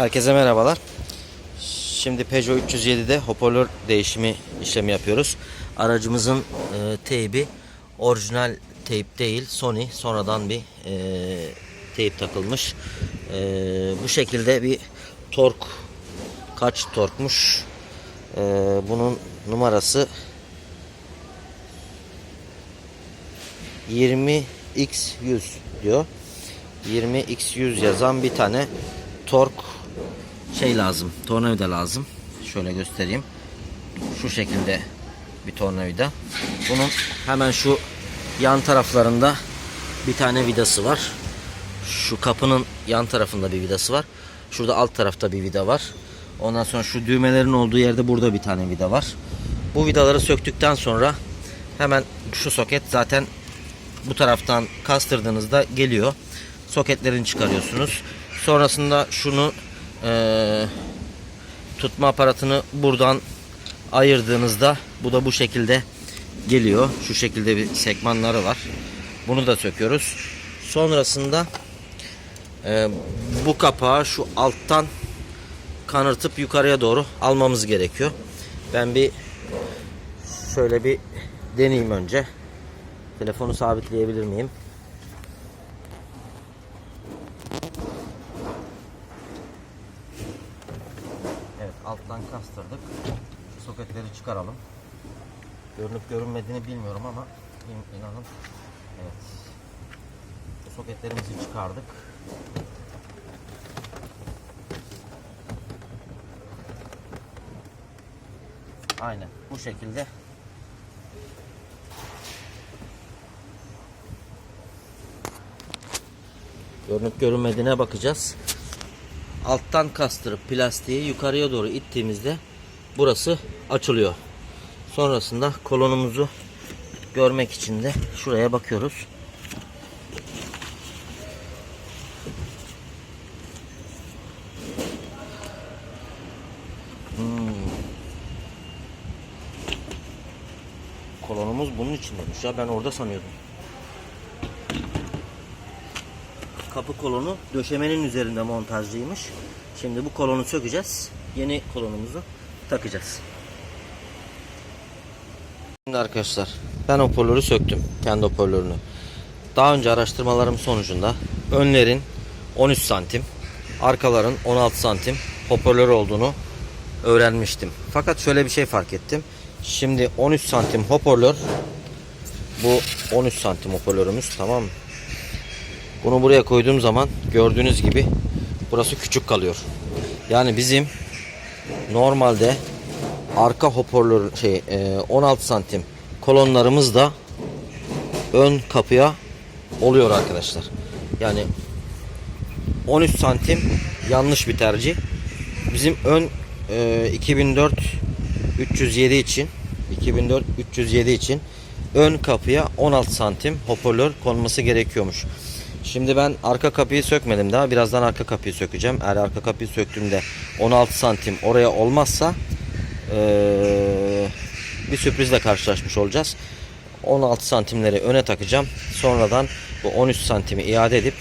Herkese merhabalar. Şimdi Peugeot 307'de hoparlör değişimi işlemi yapıyoruz. Aracımızın e, teybi orijinal teyp değil, Sony sonradan bir e, teyp takılmış. E, bu şekilde bir tork kaç torkmuş? E, bunun numarası 20x100 diyor. 20x100 yazan bir tane tork şey lazım. Tornavida lazım. Şöyle göstereyim. Şu şekilde bir tornavida. Bunun hemen şu yan taraflarında bir tane vidası var. Şu kapının yan tarafında bir vidası var. Şurada alt tarafta bir vida var. Ondan sonra şu düğmelerin olduğu yerde burada bir tane vida var. Bu vidaları söktükten sonra hemen şu soket zaten bu taraftan kastırdığınızda geliyor. Soketlerini çıkarıyorsunuz. Sonrasında şunu eee, tutma aparatını buradan ayırdığınızda bu da bu şekilde geliyor. Şu şekilde bir sekmanları var. Bunu da söküyoruz. Sonrasında eee, bu kapağı şu alttan kanırtıp yukarıya doğru almamız gerekiyor. Ben bir şöyle bir deneyeyim önce. Telefonu sabitleyebilir miyim? Evet alttan kastırdık. Soketleri çıkaralım. Görünüp görünmediğini bilmiyorum ama in- inanın. Evet. Bu soketlerimizi çıkardık. Aynen bu şekilde Görünüp görünmediğine bakacağız. Alttan kastırıp plastiği yukarıya doğru ittiğimizde burası açılıyor. Sonrasında kolonumuzu görmek için de şuraya bakıyoruz. Hmm. Kolonumuz bunun içindeymiş ya ben orada sanıyordum. kapı kolonu döşemenin üzerinde montajlıymış. Şimdi bu kolonu sökeceğiz. Yeni kolonumuzu takacağız. Şimdi arkadaşlar ben hoparlörü söktüm. Kendi hoparlörünü. Daha önce araştırmalarım sonucunda önlerin 13 santim, arkaların 16 santim hoparlör olduğunu öğrenmiştim. Fakat şöyle bir şey fark ettim. Şimdi 13 santim hoparlör bu 13 santim hoparlörümüz tamam mı? Bunu buraya koyduğum zaman gördüğünüz gibi burası küçük kalıyor. Yani bizim normalde arka hoparlör şey e, 16 santim kolonlarımız da ön kapıya oluyor arkadaşlar. Yani 13 santim yanlış bir tercih. Bizim ön e, 2004 307 için 2004 307 için ön kapıya 16 santim hoparlör konması gerekiyormuş. Şimdi ben arka kapıyı sökmedim daha. Birazdan arka kapıyı sökeceğim. Eğer arka kapıyı söktüğümde 16 santim oraya olmazsa eee, bir sürprizle karşılaşmış olacağız. 16 santimleri öne takacağım. Sonradan bu 13 santimi iade edip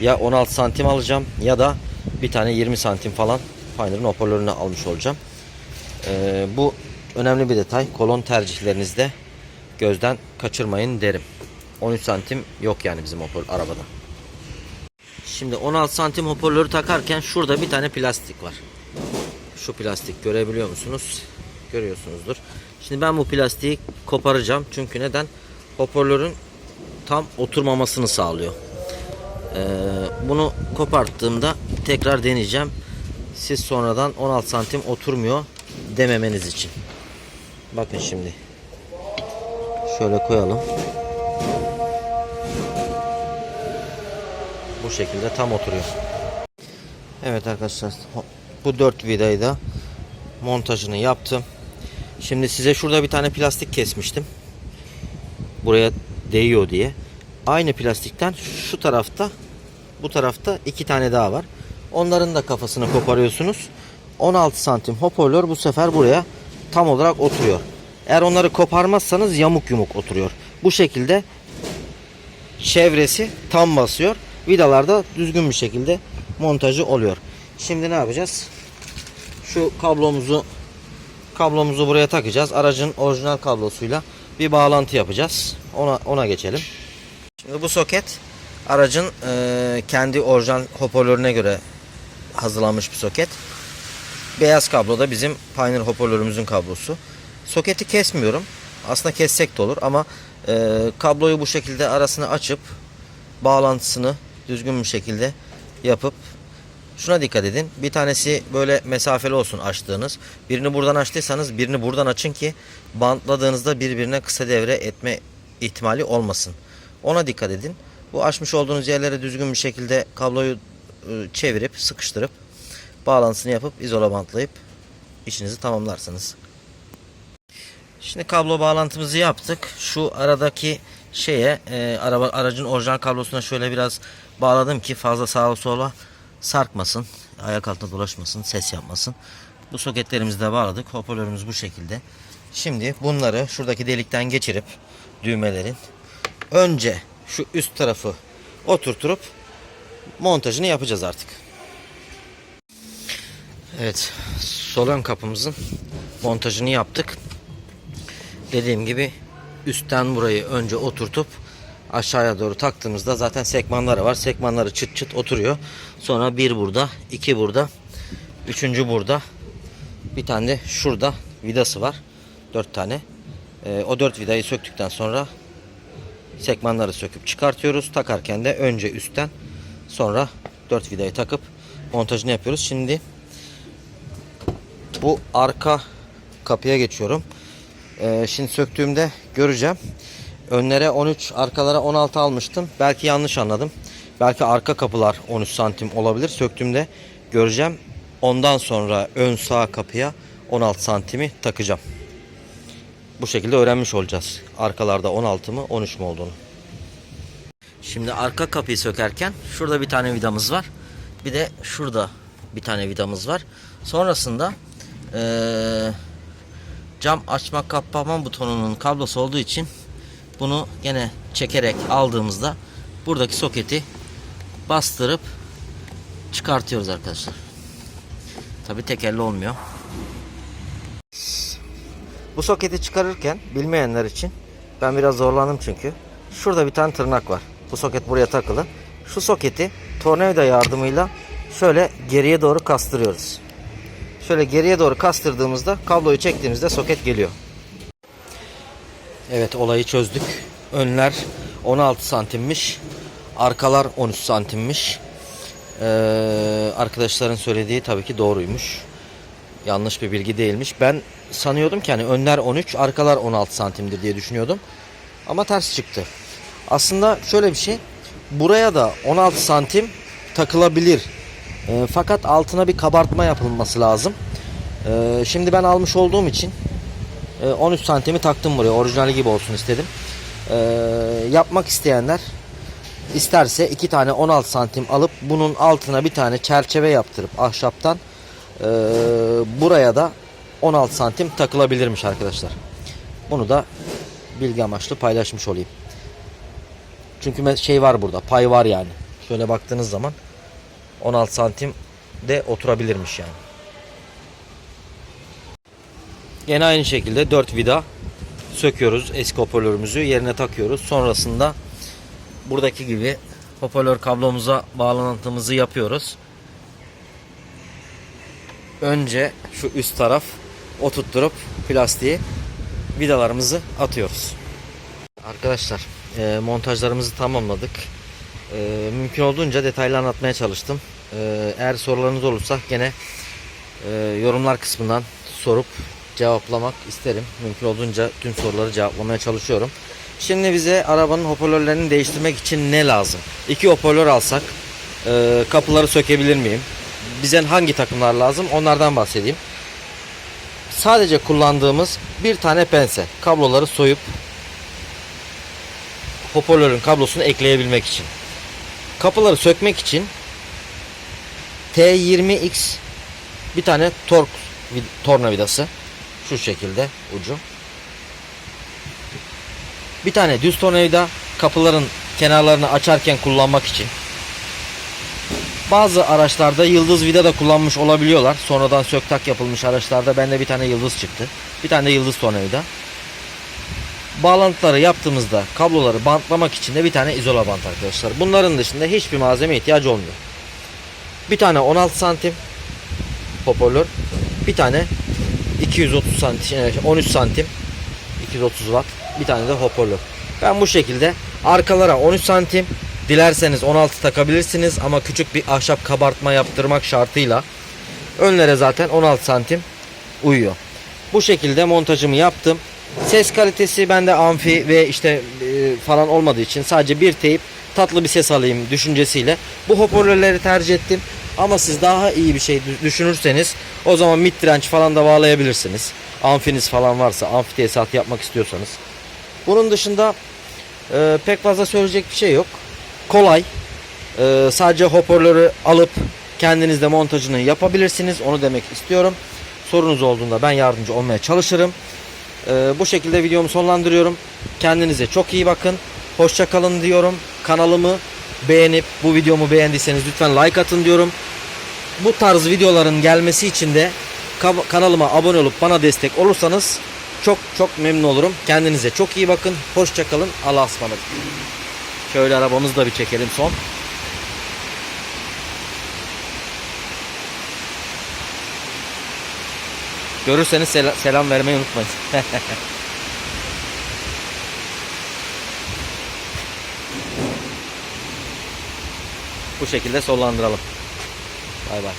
ya 16 santim alacağım ya da bir tane 20 santim falan Pioneer'ın hoparlörünü almış olacağım. Eee, bu önemli bir detay. Kolon tercihlerinizde gözden kaçırmayın derim. 13 santim yok yani bizim hoparlör arabada. Şimdi 16 santim hoparlörü takarken şurada bir tane plastik var. Şu plastik görebiliyor musunuz? Görüyorsunuzdur. Şimdi ben bu plastiği koparacağım. Çünkü neden? Hoparlörün tam oturmamasını sağlıyor. Ee, bunu koparttığımda tekrar deneyeceğim. Siz sonradan 16 santim oturmuyor dememeniz için. Bakın şimdi. Şöyle koyalım. Bu şekilde tam oturuyor. Evet arkadaşlar bu dört vidayı da montajını yaptım. Şimdi size şurada bir tane plastik kesmiştim. Buraya değiyor diye. Aynı plastikten şu tarafta bu tarafta iki tane daha var. Onların da kafasını koparıyorsunuz. 16 santim hoparlör bu sefer buraya tam olarak oturuyor. Eğer onları koparmazsanız yamuk yumuk oturuyor. Bu şekilde çevresi tam basıyor. Vidalarda düzgün bir şekilde montajı oluyor. Şimdi ne yapacağız? Şu kablomuzu kablomuzu buraya takacağız. Aracın orijinal kablosuyla bir bağlantı yapacağız. Ona ona geçelim. Şimdi bu soket aracın eee, kendi orijinal hoparlörüne göre hazırlanmış bir soket. Beyaz kablo da bizim Pioneer hoparlörümüzün kablosu. Soketi kesmiyorum. Aslında kessek de olur ama eee, kabloyu bu şekilde arasını açıp bağlantısını düzgün bir şekilde yapıp şuna dikkat edin. Bir tanesi böyle mesafeli olsun açtığınız. Birini buradan açtıysanız birini buradan açın ki bantladığınızda birbirine kısa devre etme ihtimali olmasın. Ona dikkat edin. Bu açmış olduğunuz yerlere düzgün bir şekilde kabloyu e, çevirip sıkıştırıp bağlantısını yapıp izola bantlayıp işinizi tamamlarsınız. Şimdi kablo bağlantımızı yaptık. Şu aradaki şeye e, araba aracın orijinal kablosuna şöyle biraz bağladım ki fazla sağa sola sarkmasın, ayak altına dolaşmasın, ses yapmasın. Bu soketlerimizi de bağladık. Hoparlörümüz bu şekilde. Şimdi bunları şuradaki delikten geçirip düğmelerin önce şu üst tarafı oturtup montajını yapacağız artık. Evet, sol ön kapımızın montajını yaptık. Dediğim gibi üstten burayı önce oturtup aşağıya doğru taktığımızda zaten sekmanları var. Sekmanları çıt çıt oturuyor. Sonra bir burada, iki burada, üçüncü burada. Bir tane de şurada vidası var. Dört tane. Ee, o dört vidayı söktükten sonra sekmanları söküp çıkartıyoruz. Takarken de önce üstten sonra dört vidayı takıp montajını yapıyoruz. Şimdi bu arka kapıya geçiyorum. Ee, şimdi söktüğümde göreceğim. Önlere 13, arkalara 16 almıştım. Belki yanlış anladım. Belki arka kapılar 13 santim olabilir. Söktüğümde göreceğim. Ondan sonra ön sağ kapıya 16 santimi takacağım. Bu şekilde öğrenmiş olacağız. Arkalarda 16 mı 13 mü olduğunu. Şimdi arka kapıyı sökerken şurada bir tane vidamız var. Bir de şurada bir tane vidamız var. Sonrasında eee, cam açma kapama butonunun kablosu olduğu için bunu gene çekerek aldığımızda buradaki soketi bastırıp çıkartıyoruz arkadaşlar. Tabi tekerli olmuyor. Bu soketi çıkarırken bilmeyenler için ben biraz zorlandım çünkü. Şurada bir tane tırnak var. Bu soket buraya takılı. Şu soketi tornavida yardımıyla şöyle geriye doğru kastırıyoruz. Şöyle geriye doğru kastırdığımızda kabloyu çektiğimizde soket geliyor. Evet olayı çözdük. Önler 16 santimmiş. Arkalar 13 santimmiş. Ee, arkadaşların söylediği tabii ki doğruymuş. Yanlış bir bilgi değilmiş. Ben sanıyordum ki hani önler 13, arkalar 16 santimdir diye düşünüyordum. Ama ters çıktı. Aslında şöyle bir şey. Buraya da 16 santim takılabilir. Ee, fakat altına bir kabartma yapılması lazım. Ee, şimdi ben almış olduğum için e, 13 santimi taktım buraya. Orijinali gibi olsun istedim. Ee, yapmak isteyenler isterse iki tane 16 santim alıp bunun altına bir tane çerçeve yaptırıp ahşaptan e, buraya da 16 santim takılabilirmiş arkadaşlar. Bunu da bilgi amaçlı paylaşmış olayım. Çünkü şey var burada pay var yani. Şöyle baktığınız zaman 16 santim de oturabilirmiş yani. Yine aynı şekilde 4 vida söküyoruz eski hoparlörümüzü yerine takıyoruz. Sonrasında buradaki gibi hoparlör kablomuza bağlantımızı yapıyoruz. Önce şu üst taraf oturtturup plastiği vidalarımızı atıyoruz. Arkadaşlar e, montajlarımızı tamamladık. E, mümkün olduğunca detaylı anlatmaya çalıştım. E, eğer sorularınız olursa gene e, yorumlar kısmından sorup cevaplamak isterim. Mümkün olduğunca tüm soruları cevaplamaya çalışıyorum. Şimdi bize arabanın hoparlörlerini değiştirmek için ne lazım? İki hoparlör alsak e, kapıları sökebilir miyim? Bize hangi takımlar lazım? Onlardan bahsedeyim. Sadece kullandığımız bir tane pense. Kabloları soyup hoparlörün kablosunu ekleyebilmek için. Kapıları sökmek için T20X bir tane tork vid- tornavidası şu şekilde ucu. Bir tane düz tornavida kapıların kenarlarını açarken kullanmak için. Bazı araçlarda yıldız vida da kullanmış olabiliyorlar. Sonradan söktak yapılmış araçlarda bende bir tane yıldız çıktı. Bir tane de yıldız tornavida. Bağlantıları yaptığımızda kabloları bantlamak için de bir tane izola bant arkadaşlar. Bunların dışında hiçbir malzeme ihtiyacı olmuyor. Bir tane 16 santim hoparlör. Bir tane 230 santim, şey, 13 santim 230 watt. Bir tane de hoparlör. Ben bu şekilde arkalara 13 santim dilerseniz 16 takabilirsiniz ama küçük bir ahşap kabartma yaptırmak şartıyla önlere zaten 16 santim uyuyor. Bu şekilde montajımı yaptım. Ses kalitesi bende amfi ve işte e, falan olmadığı için sadece bir teyip tatlı bir ses alayım düşüncesiyle bu hoparlörleri tercih ettim. Ama siz daha iyi bir şey dü- düşünürseniz o zaman mid falan da bağlayabilirsiniz. Amfiniz falan varsa amfi tesisatı yapmak istiyorsanız. Bunun dışında e, pek fazla söyleyecek bir şey yok. Kolay. E, sadece hoparlörü alıp kendiniz de montajını yapabilirsiniz. Onu demek istiyorum. Sorunuz olduğunda ben yardımcı olmaya çalışırım. E, bu şekilde videomu sonlandırıyorum. Kendinize çok iyi bakın. Hoşça kalın diyorum. Kanalımı beğenip bu videomu beğendiyseniz lütfen like atın diyorum. Bu tarz videoların gelmesi için de ka- kanalıma abone olup bana destek olursanız çok çok memnun olurum. Kendinize çok iyi bakın. Hoşça kalın. Allah'a ısmarladık. Şöyle arabamızı da bir çekelim son. Görürseniz sela- selam vermeyi unutmayın. Bu şekilde sollandıralım. Bay bay.